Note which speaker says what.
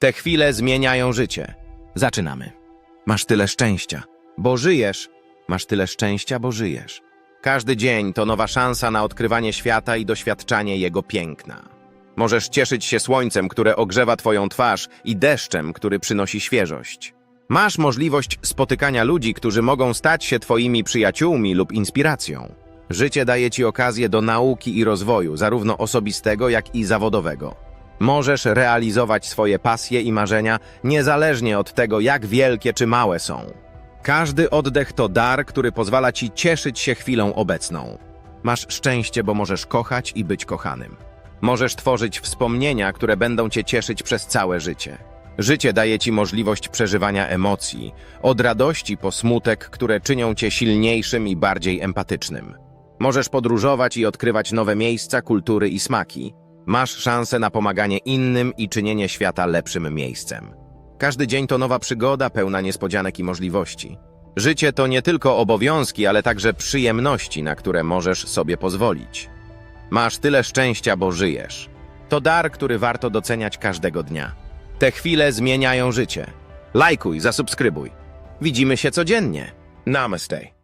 Speaker 1: Te chwile zmieniają życie. Zaczynamy. Masz tyle szczęścia, bo żyjesz. Masz tyle szczęścia, bo żyjesz. Każdy dzień to nowa szansa na odkrywanie świata i doświadczanie jego piękna. Możesz cieszyć się słońcem, które ogrzewa twoją twarz i deszczem, który przynosi świeżość. Masz możliwość spotykania ludzi, którzy mogą stać się twoimi przyjaciółmi lub inspiracją. Życie daje ci okazję do nauki i rozwoju, zarówno osobistego, jak i zawodowego. Możesz realizować swoje pasje i marzenia niezależnie od tego, jak wielkie czy małe są. Każdy oddech to dar, który pozwala ci cieszyć się chwilą obecną. Masz szczęście, bo możesz kochać i być kochanym. Możesz tworzyć wspomnienia, które będą cię cieszyć przez całe życie. Życie daje ci możliwość przeżywania emocji, od radości po smutek, które czynią cię silniejszym i bardziej empatycznym. Możesz podróżować i odkrywać nowe miejsca, kultury i smaki. Masz szansę na pomaganie innym i czynienie świata lepszym miejscem. Każdy dzień to nowa przygoda pełna niespodzianek i możliwości. Życie to nie tylko obowiązki, ale także przyjemności, na które możesz sobie pozwolić. Masz tyle szczęścia, bo żyjesz. To dar, który warto doceniać każdego dnia. Te chwile zmieniają życie. Lajkuj, zasubskrybuj. Widzimy się codziennie. Namaste.